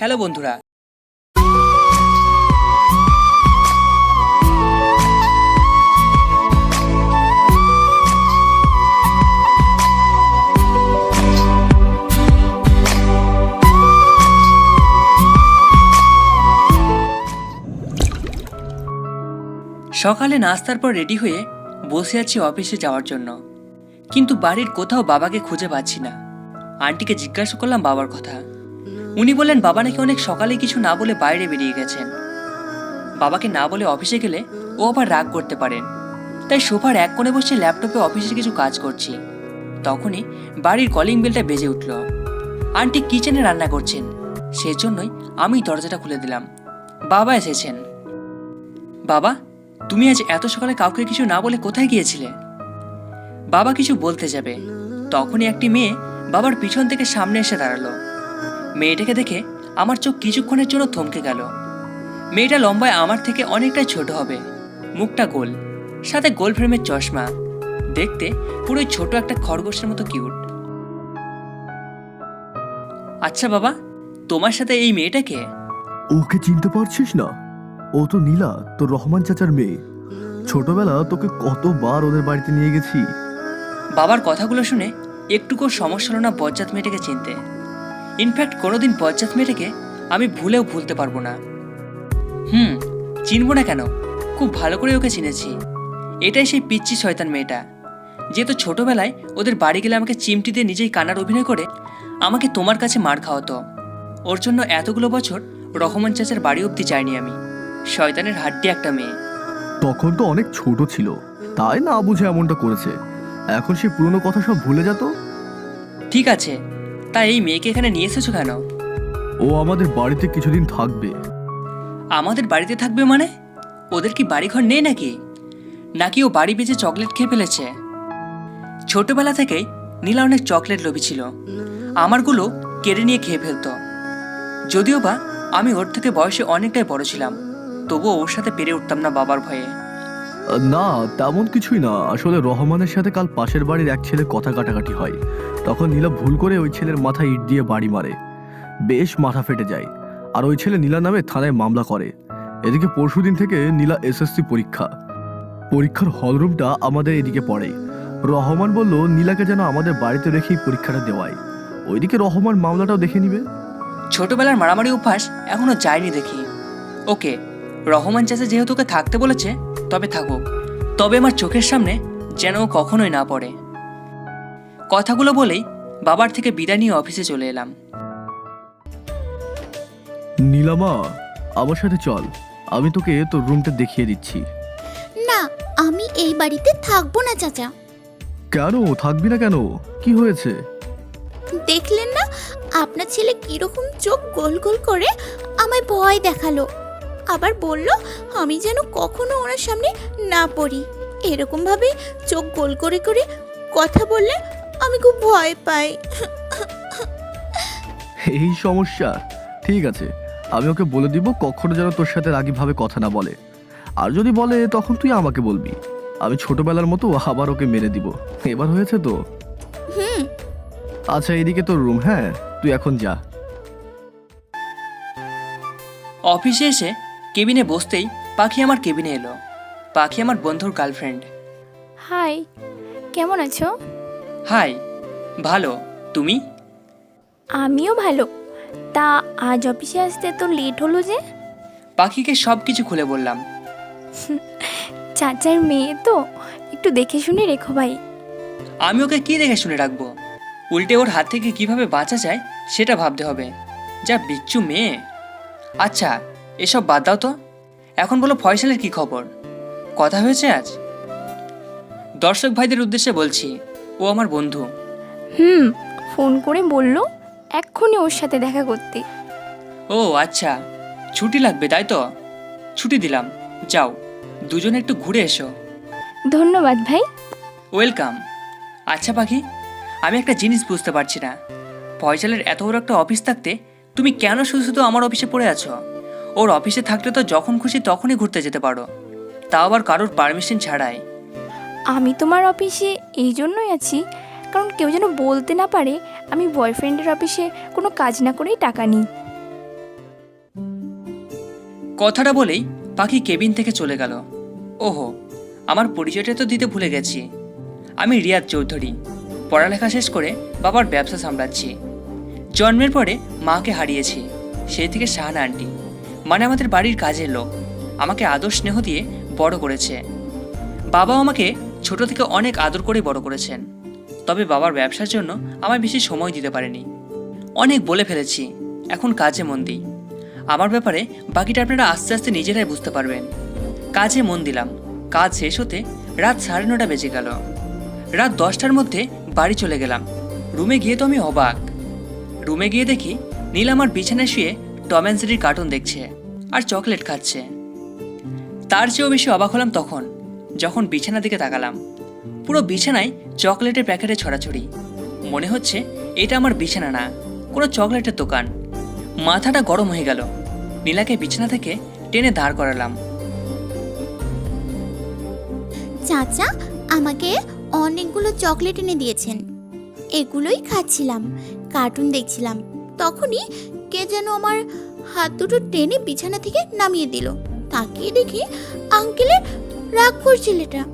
Hello বন্ধুরা। সকালে নাস্তার পর রেডি হয়ে বসে আছি অফিসে যাওয়ার জন্য। কিন্তু বাড়ির কোথাও বাবাকে খুঁজে পাচ্ছি না। আন্টিকে জিজ্ঞাসা করলাম বাবার কথা। উনি বললেন, বাবা নাকি অনেক সকালে কিছু না বলে বাইরে বেরিয়ে গেছেন। বাবাকে না বলে অফিসে গেলে ও আবার রাগ করতে পারেন। তাই সোফার এক কোণে বসে ল্যাপটপে অফিসের কিছু কাজ করছি। তখনই বাড়ির কলিং বেলটা বেজে উঠল। আন্টি কিচেনে রান্না করছেন। সেজন্যই আমি দরজাটা খুলে দিলাম। বাবা এসেছেন। বাবা, তুমি আজ এত সকালে কাউকে কিছু না বলে কোথায় গিয়েছিলে? বাবা কিছু বলতে যাবে। তখনই একটি মেয়ে বাবার পিছন থেকে সামনে এসে দাঁড়াল। মেয়েটাকে দেখে আমার চোখ কিছুক্ষণের জন্য থমকে গেল। মেয়েটা লম্বায় আমার থেকে অনেকটাই ছোট হবে। মুখটা গোল সাথে গোল ফ্রেমের চশমা। দেখতে পুরোই ছোট একটা খরগোশের মতো কিউট। আচ্ছা বাবা তোমার সাথে এই মেয়েটাকে? ওকে চিনতে পারছিস না? ও তো নীলা তোর রহমান চাচার মেয়ে। ছোটবেলা তোকে কতবার ওদের বাড়িতে নিয়ে গেছি। বাবার কথাগুলো শুনে একটুকু সমস্যা হলো না বজ্জাত মেয়েটাকে চিনতে। ইনফ্যাক্ট কোনোদিন বজ্জাত মেয়েটাকে আমি ভুলেও ভুলতে পারব না। হুম চিনবো না কেন? খুব ভালো করে ওকে চিনেছি। এটাই সেই পিচ্ছি শয়তান মেয়েটা। যেহেতু ছোটবেলায় ওদের বাড়ি গেলে আমাকে চিমটি দিয়ে নিজেই কান্নার অভিনয় করে আমাকে তোমার কাছে মার খাওয়াতো। ওর জন্য এতগুলো বছর রহমান চাচার বাড়ি অব্দি যাইনি আমি। শয়তানের হাড্ডি একটা মেয়ে। তখন তো অনেক ছোট ছিল তাই না বুঝে এমনটা করেছে। এখন সে পুরনো কথা সব ভুলে যেত? ঠিক আছে তা এই মেয়েকে এখানে নিয়ে এসেছ কেন? ও আমাদের বাড়িতে কিছুদিন থাকবে। আমাদের বাড়িতে থাকবে মানে? ওদের কি বাড়িঘর নেই নাকি? নাকি ও বাড়ি বেঁচে চকলেট খেয়ে ফেলেছে? ছোটবেলা থেকেই নীলা অনেক চকলেট লোভী ছিল। আমারগুলো কেড়ে নিয়ে খেয়ে ফেলতো। যদিও বা আমি ওর থেকে বয়সে অনেকটাই বড় ছিলাম তবুও ওর সাথে পেরে উঠতাম না বাবার ভয়ে। না, তেমন কিছুই না। আসলে রহমানের সাথে কাল পাশের বাড়ির এক ছেলে কথা কাটাকাটি হয়। তখন নীলা ভুল করে ওই ছেলের মাথায় ইট দিয়ে বাড়ি মারে। বেশ মাথা ফেটে যায়। আর ওই ছেলে নীলা নামে থানায় মামলা করে। এদিকে পরশুদিন থেকে নীলা এসএসসি পরীক্ষা। পরীক্ষার হলরুমটা আমাদের এদিকে পড়ে। রহমান বলল, নীলাকে যেন আমাদের বাড়িতে রেখেই পরীক্ষাটা দেওয়ায়। ওইদিকে রহমান মামলাটাও দেখে নিবে? ছোটবেলার মারামারি অভ্যাস এখনও যায়নি দেখি। ওকে, রহমান চাচা যেহেতু ওকে থাকতে বলেছে তবে থাকুক তবে আমার চোখের সামনে যেন কখনোই না পড়ে। কথাগুলো বলেই বাবার থেকে বিদায় নিয়ে অফিসে চলে এলাম। নীলামা আমার সাথে চল। আমি তোকে তোর রুমটা দেখিয়ে দিচ্ছি। না আমি এই বাড়িতে থাকব না চাচা। কেন? থাকবি না কেন? কি হয়েছে? দেখলেন না আপনার ছেলে কীরকম চোখ গোল গোল করে আমায় ভয় দেখাল। আবার বলল আমি যেন কখনো ওনার সামনে না পড়ি। এরকম ভাবে চোখ গোল করে করে কথা বললে আমি খুব ভয় পাই। এই সমস্যা। ঠিক আছে আমি ওকে বলে দিব কখনো যেন তোর সাথে রাগীভাবে কথা না বলে। আর যদি বলে তখন তুই আমাকে বলবি। আমি ছোটবেলার মতো আবার ওকে মেরে দিব। এবার হয়েছে তো? হুম। আচ্ছা এদিকে তোর রুম হ্যাঁ? তুই এখন যা। অফিসে এসে কেবিনে বসতেই পাখি আমার কেবিনে এলো। পাখি আমার বন্ধুর গার্লফ্রেন্ড হাই কেমন আছো? হাই ভালো। তুমি? আমিও ভালো। তা আজ অফিসে আসতে তো লেট হলো যে? পাখিকে সব কিছু খুলে বললাম। চাচার মেয়ে তো একটু দেখে শুনে রেখো ভাই। আমি ওকে কি দেখে শুনে রাখব? উল্টে ওর হাত থেকে কীভাবে বাঁচা যায় সেটা ভাবতে হবে। যা বিচ্ছু মেয়ে। আচ্ছা এসব বাদ দাও তো। এখন বলো ফয়সালের কি খবর? কথা হয়েছে আজ? দর্শক ভাইদের উদ্দেশ্যে বলছি ও আমার বন্ধু। হুম ফোন করে বলল এক্ষুনি ওর সাথে দেখা করতে। ও আচ্ছা। ছুটি লাগবে তাই তো? ছুটি দিলাম। যাও দুজনে একটু ঘুরে এসো। ধন্যবাদ ভাই। ওয়েলকাম। আচ্ছা পাখি আমি একটা জিনিস বুঝতে পারছি না। ফয়সালের এত বড় একটা অফিস থাকতে তুমি কেন শুধু শুধু আমার অফিসে পড়ে আছো? ওর অফিসে থাকলে তো যখন খুশি তখনই ঘুরতে যেতে পারো। তাও আবার কারোর পারমিশন ছাড়াই। আমি তোমার অফিসে এই জন্যই আছি কারণ কেউ যেন বলতে না পারে আমি বয়ফ্রেন্ডের অফিসে কোনো কাজ না করেই টাকা নিই। কথাটা বলেই পাখি কেবিন থেকে চলে গেল। ওহো আমার পরিচয়টা তো দিতে ভুলে গেছি। আমি রিয়াদ চৌধুরী পড়ালেখা শেষ করে বাবার ব্যবসা সামলাচ্ছি। জন্মের পরে মাকে হারিয়েছি সেই থেকে শাহানা আন্টি। মানে আমাদের বাড়ির কাজের লোক। আমাকে আদর স্নেহ দিয়ে বড় করেছে। বাবা আমাকে ছোট থেকে অনেক আদর করে বড় করেছেন। তবে বাবার ব্যবসার জন্য আমায় বেশি সময় দিতে পারেনি। অনেক বলে ফেলেছি, এখন কাজে মন দিই। আমার ব্যাপারে বাকিটা আপনারা আস্তে আস্তে নিজেরাই বুঝতে পারবেন। কাজে মন দিলাম, কাজ শেষ হতে রাত সাড়ে নটা বেজে গেল। রাত দশটার মধ্যে বাড়ি চলে গেলাম। রুমে গিয়ে তো আমি অবাক। রুমে গিয়ে দেখি নীল আমার বিছানায় শুয়ে টম অ্যান্ড কার্টুন দেখছে আর চকলেট খাচ্ছে। তার চেয়েও বেশি অবাক হলাম তখন, যখন বিছানার দিকে তাকালাম। পুরো বিছানায় চকলেটের প্যাকেটে ছড়াছড়ি। মনে হচ্ছে এটা আমার বিছানা না, কোনো চকলেটের দোকান। মাথাটা গরম হয়ে গেল। নীলাকে বিছানা থেকে টেনে দাঁড় করালাম। চাচা, আমাকে অনেকগুলো চকলেট এনে দিয়েছেন। এগুলোই খাচ্ছিলাম কার্টুন দেখছিলাম। তখনই কে যেন আমার হাত দুটো টেনে বিছানা থেকে নামিয়ে দিল। তাকিয়ে দেখি আঙ্কেলের রাগ ছেলেটা।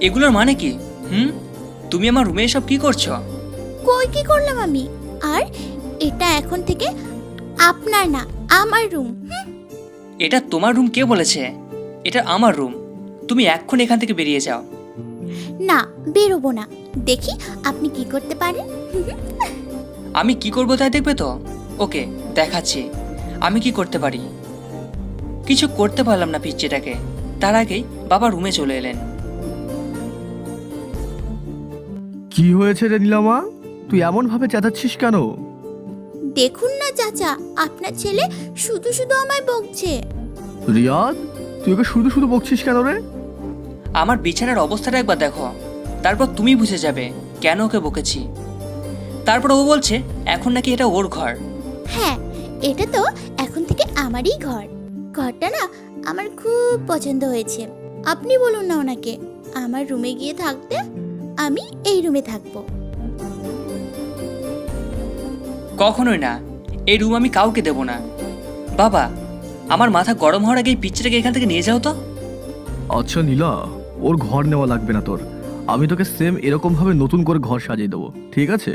এগুলোর মানে কি? হুম? তুমি আমার রুমে এসব কি করছ? কই কি করলাম আমি? আর এটা এখন থেকে আপনার না আমার রুম। এটা তোমার রুম কে বলেছে? এটা আমার রুম। তুমি এখন এখান থেকে বেরিয়ে যাও। না বেরোবো না। দেখি আপনি কি করতে পারেন। আমি কি করব তাই দেখবে তো? ওকে দেখাচ্ছি। আমি কি করতে পারি? কিছু করতে পারলাম না পিচ্চিটাকে। তার আগেই বাবা রুমে চলে এলেন। কি হয়েছে রে নীলামা? তুই এমন ভাবে চেঁচাচ্ছিস কেন? দেখুন না চাচা আপনার ছেলে শুধু শুধু আমায় বকছে। রিয়াদ তুই ওকে শুধু শুধু বকছিস কেন রে? আমার বিছানার অবস্থাটা একবার দেখো। তারপর তুমি বুঝে যাবে কেন ওকে বকেছি। তারপর ও বলছে এখন নাকি এটা ওর ঘর। হ্যাঁ এটা তো এখন থেকে আমারই ঘর। ঘরটা না আমার খুব পছন্দ হয়েছে। আপনি বলুন না ওনাকে আমার রুমে গিয়ে থাকতে আমি এই রুমে থাকব। কখনোই না এই রুম আমি কাউকে দেব না। বাবা আমার মাথা গরম হওয়ার আগে এই পিচ্চিটাকে এখান থেকে নিয়ে যাও তো। আচ্ছা নীলা ওর ঘর নেওয়া লাগবে না তোর। আমি তোকে সেম এরকম ভাবে নতুন করে ঘর সাজিয়ে দেবো ঠিক আছে?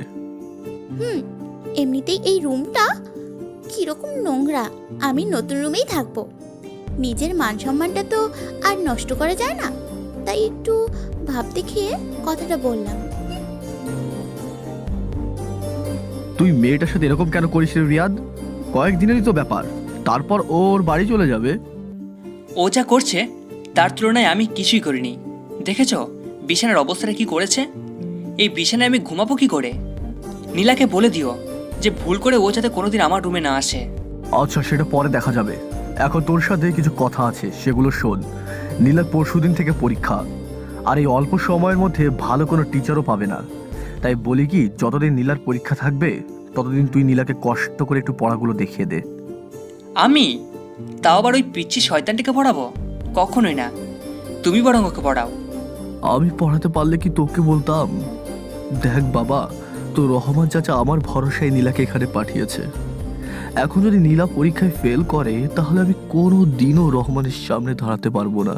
হুম এমনিতেই এই রুমটা কীরকম নোংরা। আমি নতুন রুমেই থাকব। নিজের মান সম্মানটা তো আর নষ্ট করা যায় না। তাই একটু ভাব দেখিয়ে কথাটা বললাম। তুই মেয়েটার সাথে এরকম কেন করিস রে রিয়াদ? কয়েকদিনেরই তো ব্যাপার। তারপর ওর বাড়ি চলে যাবে। ও যা করছে তার তুলনায় আমি কিছুই করিনি। দেখেছ বিছানার অবস্থাটা কি করেছে? এই বিছানায় আমি ঘুমাবো কি করে? নীলাকে বলে দিও যে ভুল করে ও যাতে কোনোদিন আমার রুমে না আসে। আচ্ছা সেটা পরে দেখা যাবে। এখন তোর সাথে কিছু কথা আছে সেগুলো শোন। নীলার পরশুদিন থেকে পরীক্ষা। আর এই অল্প সময়ের মধ্যে ভালো কোনো টিচারও পাবে না। তাই বলি কি যতদিন নীলার পরীক্ষা থাকবে ততদিন তুই নীলাকে কষ্ট করে একটু পড়াগুলো দেখিয়ে দে। আমি? তাও আবার ওই পিচ্ছি শয়তানটিকে পড়াবো? কখনোই না। তুমি বরং ওকে পড়াও। আমি পড়াতে পারলে কি তোকে বলতাম? দেখ বাবা তো রহমান চাচা আমার ভরসায় নীলাকে এখানে পাঠিয়েছে। এখন যদি নীলা পরীক্ষায় ফেল করে তাহলে আমি কোনো দিনও রহমানের সামনে দাঁড়াতে পারব না।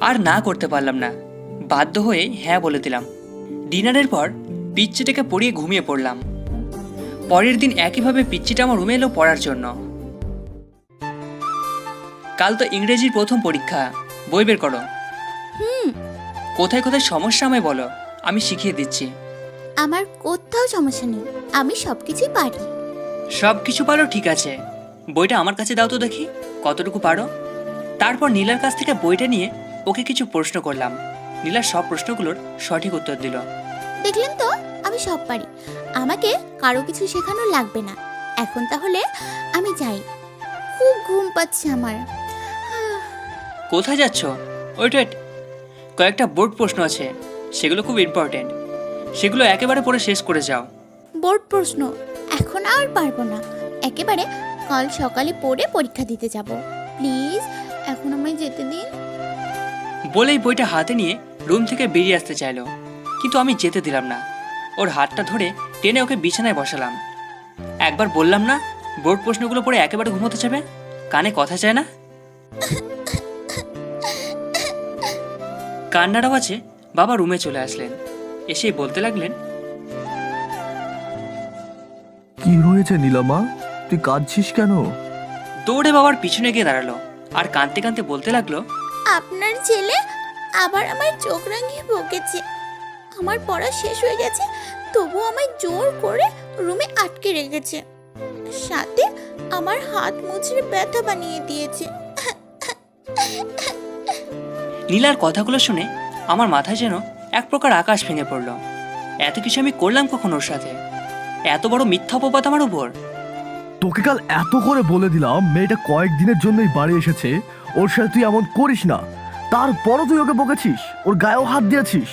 আর না করতে পারলাম না। বাধ্য হয়ে হ্যাঁ বলে দিলাম। ডিনারের পর পিচ্চিটাকে পড়িয়ে ঘুমিয়ে পড়লাম। পরের দিন একইভাবে পিচ্চিটা আমার রুমে এলো পড়ার জন্য। কাল তো ইংরেজির প্রথম পরীক্ষা। বই বের করো। হুম। কোথায় কোথায় সমস্যা আমায় বলো। আমি শিখিয়ে দিচ্ছি। আমার কোথাও সমস্যা নেই। আমি সব কিছুই পারি। সব কিছু পারো ঠিক আছে। বইটা আমার কাছে দাও তো দেখি কতটুকু পারো। তারপর নীলার কাছ থেকে বইটা নিয়ে ওকে কিছু প্রশ্ন করলাম। নীলার সব প্রশ্নগুলোর সঠিক উত্তর দিল। দেখলেন তো আমি সব পারি। আমাকে কারও কিছু শেখানো লাগবে না। এখন তাহলে আমি যাই। খুব ঘুম পাচ্ছে আমার। কোথায় যাচ্ছ? ওয়েট ওয়েট কয়েকটা বোর্ড প্রশ্ন আছে সেগুলো খুব ইম্পর্টেন্ট সেগুলো একেবারে পড়ে শেষ করে যাও। বোর্ড প্রশ্ন এখন আর পারব না। একেবারে কাল সকালে পড়ে পরীক্ষা দিতে যাব। প্লিজ এখন আমায় যেতে দিন। বলেই বইটা হাতে নিয়ে রুম থেকে বেরিয়ে আসতে চাইলো। কিন্তু আমি যেতে দিলাম না। ওর হাতটা ধরে টেনে ওকে বিছানায় বসালাম। একবার বললাম না বোর্ড প্রশ্নগুলো পড়ে একেবারে ঘুমোতে যাবে? কানে কথা চায় না? কান্নার আওয়াজে বাবা রুমে চলে আসলেন। এসেই বলতে লাগলেন কি হয়েছে নীলামা? তুই কাঁদছিস কেন? দৌড়ে বাবার পিছনে গিয়ে দাঁড়াল আর কাঁদতে কাঁদতে বলতে লাগল আপনার ছেলে আবার আমার চোখ রাঙিয়ে বকেছে। আমার পড়া শেষ হয়ে গেছে তবু আমায় জোর করে রুমে আটকে রেখেছে। সাথে আমার হাত মুচড়ে ব্যথা বানিয়ে দিয়েছে। নীলার কথাগুলো শুনে আমার মাথায় যেন এক প্রকার আকাশ ভেঙে পড়ল। এত কিছু আমি করলাম কখন ওর সাথে? এত বড় মিথ্যা অপবাদ আমার উপর? তোকে কাল এত করে বলে দিলাম মেয়েটা কয়েকদিনের জন্যই বাড়ি এসেছে ওর সাথে তুই এমন করিস না। তারপরও তুই ওকে বকেছিস ওর গায়েও হাত দিয়েছিস।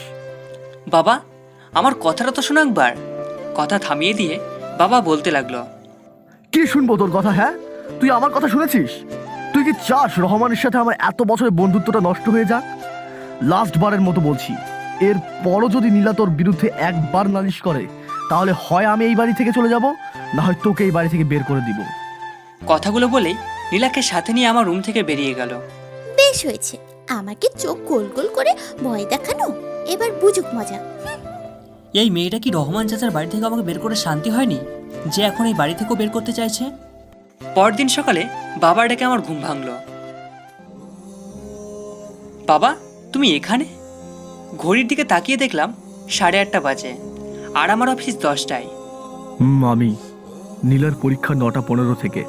বাবা আমার কথাটা তো শোনো একবার। কথা থামিয়ে দিয়ে বাবা বলতে লাগল। কি শুনব তোর কথা হ্যাঁ? তুই আমার কথা শুনেছিস? তুই কি চাস রহমানের সাথে আমার এত বছরের বন্ধুত্বটা নষ্ট হয়ে যাক? লাস্ট বারের মতো বলছি। এর পরও যদি নীলা তোর বিরুদ্ধে একবার নালিশ করে তাহলে হয় আমি এই বাড়ি থেকে চলে যাব না হয় তোকে এই বাড়ি থেকে বের করে দিব। কথাগুলো বলেই নীলাকে সাথে নিয়ে আমার রুম থেকে বেরিয়ে গেল। বেশ হয়েছে। আমাকে চোখ গোল গোল করে ভয় দেখানো এবার বুঝুক মজা। এই মেয়েটা কি রহমান চাচার বাড়ি থেকে আমাকে বের করে শান্তি হয়নি যে এখন এই বাড়ি থেকেও বের করতে চাইছে? পরদিন সকালে বাবার ডেকে আমার ঘুম ভাঙলো। বাবা তুমি এখানে? ঘড়ির দিকে তাকিয়ে দেখলাম সাড়ে আটটা বাজে আর আমার অফিস দশটায়। হুম আমি নীলার পরীক্ষা নটা পনেরো থেকে।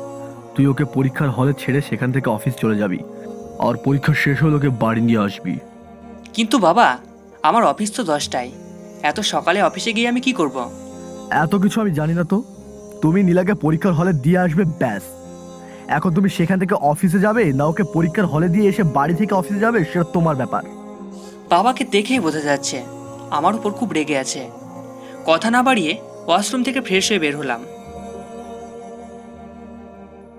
তুই ওকে পরীক্ষার হলে ছেড়ে সেখান থেকে অফিস চলে যাবি আর পরীক্ষা শেষ হলে ওকে বাড়ি নিয়ে আসবি। কিন্তু বাবা আমার অফিস তো দশটায়। এত সকালে অফিসে গিয়ে আমি কি করব। এত কিছু আমি জানি না তো। তুমি নীলাকে পরীক্ষার হলে দিয়ে আসবে ব্যাস। এখন তুমি সেখান থেকে অফিসে যাবে না ওকে পরীক্ষার হলে দিয়ে এসে বাড়ি থেকে অফিসে যাবে সেটা তোমার ব্যাপার। বাবাকে দেখেই বোঝা যাচ্ছে আমার উপর খুব রেগে আছে। কথা না বাড়িয়ে ওয়াশরুম থেকে ফ্রেশ হয়ে বের হলাম।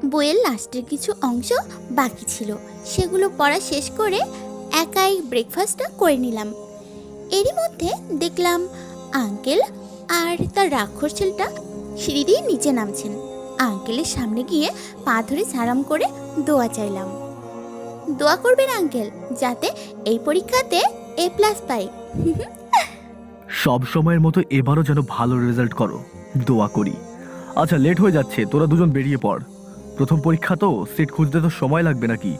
বইয়ের লাস্টের কিছু অংশ বাকি ছিল। সেগুলো পড়া শেষ করে একাই ব্রেকফাস্টটা করে নিলাম। এরই মধ্যে দেখলাম আঙ্কেল আর তার রাক্ষস ছেলেটা সিঁড়ি দিয়ে নিচে নামছেন। আঙ্কেলের সামনে গিয়ে পা ধরে সারাম করে দোয়া চাইলাম। দোয়া করবেন আঙ্কেল যাতে এই পরীক্ষাতে এ প্লাস পাই। সব সময়ের মতো এবারও যেন ভালো রেজাল্ট করো। দোয়া করি। আচ্ছা লেট হয়ে যাচ্ছে তোরা দুজন বেরিয়ে পড়। প্রথম পরীক্ষা তো সিট খুঁজতে তো সময় লাগবে নাকি?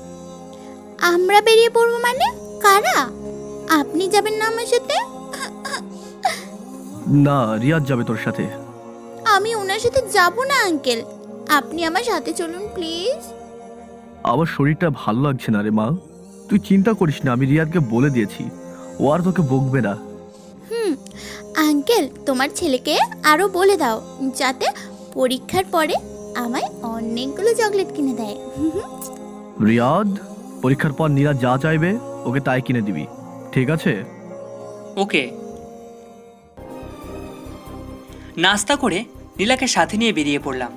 আমরা বেরিয়ে পড়ব মানে? কারা? আপনি যাবেন না আমার সাথে? না রিয়াজ যাবে তোর সাথে। আমি ওনার সাথে যাব না আঙ্কেল আপনি আমার সাথে চলুন প্লিজ আমার শরীরটা ভালো লাগছে না রে মা। তুই চিন্তা করিস না আমি রিয়াদকে বলে দিয়েছি। ও আর তোকে বকবে না। হুম আঙ্কেল তোমার ছেলেকে আরও বলে দাও যাতে পরীক্ষার পরে আমায় অনেকগুলো চকলেট কিনে দেয়। রিয়াদ পরীক্ষার পর নীরা যা চাইবে ওকে তাই কিনে দিবি। ঠিক আছে? ওকে। নাস্তা করে নীলাকে সাথে নিয়ে বেরিয়ে পড়লাম।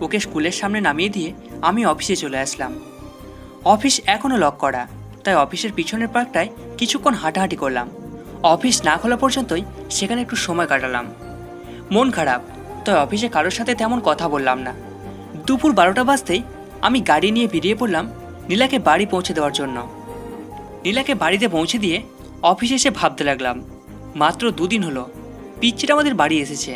ওকে স্কুলের সামনে নামিয়ে দিয়ে আমি অফিসে চলে আসলাম। অফিস এখনও লক করা। তাই অফিসের পিছনের পার্কটায় কিছুক্ষণ হাঁটাহাঁটি করলাম। অফিস না খোলা পর্যন্তই সেখানে একটু সময় কাটালাম। মন খারাপ, তাই অফিসে কারোর সাথে তেমন কথা বললাম না। দুপুর বারোটা বাজতেই আমি গাড়ি নিয়ে বেরিয়ে পড়লাম নীলাকে বাড়ি পৌঁছে দেওয়ার জন্য। নীলাকে বাড়িতে পৌঁছে দিয়ে অফিসে এসে ভাবতে লাগলাম, মাত্র দুদিন হলো, পিচ্চিটা আমাদের বাড়ি এসেছে।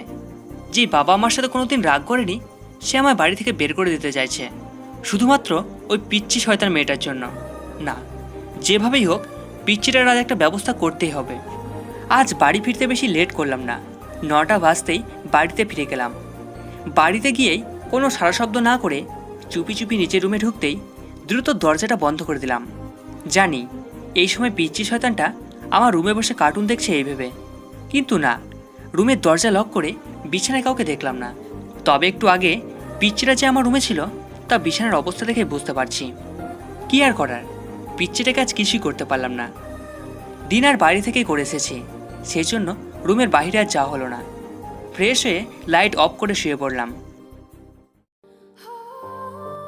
যে বাবা আমার সাথে কোনোদিন রাগ করেনি, সে আমার বাড়ি থেকে বের করে দিতে চাইছে। শুধুমাত্র ওই পিচ্চি শয়তান মেয়েটার জন্য। না যেভাবেই হোক পিচ্চিটার আজ একটা ব্যবস্থা করতেই হবে। আজ বাড়ি ফিরতে বেশি লেট করলাম না। নটা বাজতেই বাড়িতে ফিরে গেলাম। বাড়িতে গিয়েই কোনো সারা শব্দ না করে চুপি চুপি নিচের রুমে ঢুকতেই দ্রুত দরজাটা বন্ধ করে দিলাম। জানি, এই সময় পিচ্চি শয়তানটা আমার রুমে বসে কার্টুন দেখছে এই ভেবে। কিন্তু না রুমের দরজা লক করে বিছানায় কাউকে দেখলাম না। তবে একটু আগে পিচ্চিটা যে আমার রুমে ছিল, তা বিছানার অবস্থা দেখে বুঝতে পারছি। কি আর করার? পিচ্চিটাকে কাজ কিছুই করতে পারলাম না। ডিনার বাড়ি থেকেই করে এসেছি। সেই জন্য রুমের বাইরে আর যাওয়া হলো না। ফ্রেশ হয়ে লাইট অফ করে শুয়ে পড়লাম।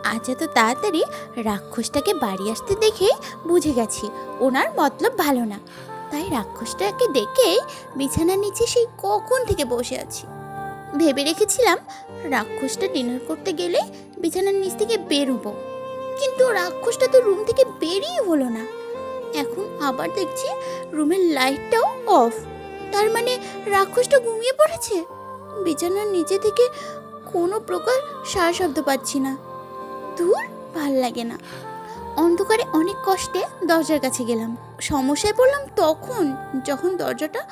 আজ এত তাড়াতাড়ি রাক্ষসটাকে বাড়ি আসতে দেখে বুঝে গেছি ওনার মতলব ভালো না। তাই রাক্ষসটাকে দেখে বিছানার নিচে সেই কখন থেকে বসে আছি। ভেবে রেখেছিলাম রাক্ষসটা ডিনার করতে গেলে বিছানার নিচ থেকে বেরোবো। কিন্তু রাক্ষসটা তো রুম থেকে বেরিয়ে হলো না। এখন আবার দেখছি রুমের লাইটটাও অফ। তার মানে রাক্ষসটা ঘুমিয়ে পড়েছে? বিছানার নিচে থেকে কোনো প্রকার সারা শব্দ পাচ্ছি না। দূর ভালো লাগে না। অন্ধকারে অনেক কষ্টে দরজার কাছে গেলাম। সমস্যায় পড়লাম তখন যখন দরজাটা,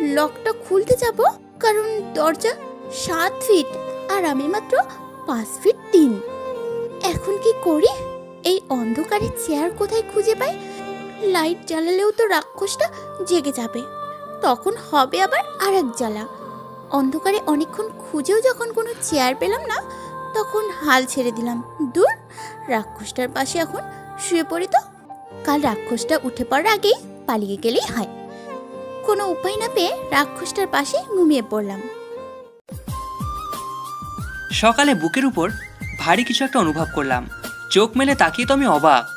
লকটা খুলতে যাব, কারণ দরজা সাত ফিট আর আমি মাত্র পাঁচ ফিট তিন। এখন কি করি? এই অন্ধকারে চেয়ার কোথায় খুঁজে পাই? লাইট জ্বালালেও তো রাক্ষসটা জেগে যাবে। তখন হবে আবার আর এক জ্বালা। অন্ধকারে অনেকক্ষণ খুঁজেও যখন কোনো চেয়ার পেলাম না, তখন হাল ছেড়ে দিলাম। দূর, রাক্ষসটার পাশে এখন শুয়ে পড়ি তো। কাল রাক্ষসটা উঠে পড়ার আগেই পালিয়ে গেলেই হয়। কোনো উপায় না পেয়ে রাক্ষসটার পাশে ঘুমিয়ে পড়লাম। সকালে বুকের উপর ভারী কিছু একটা অনুভব করলাম। চোখ মেলে তাকিয়ে তো আমি অবাক।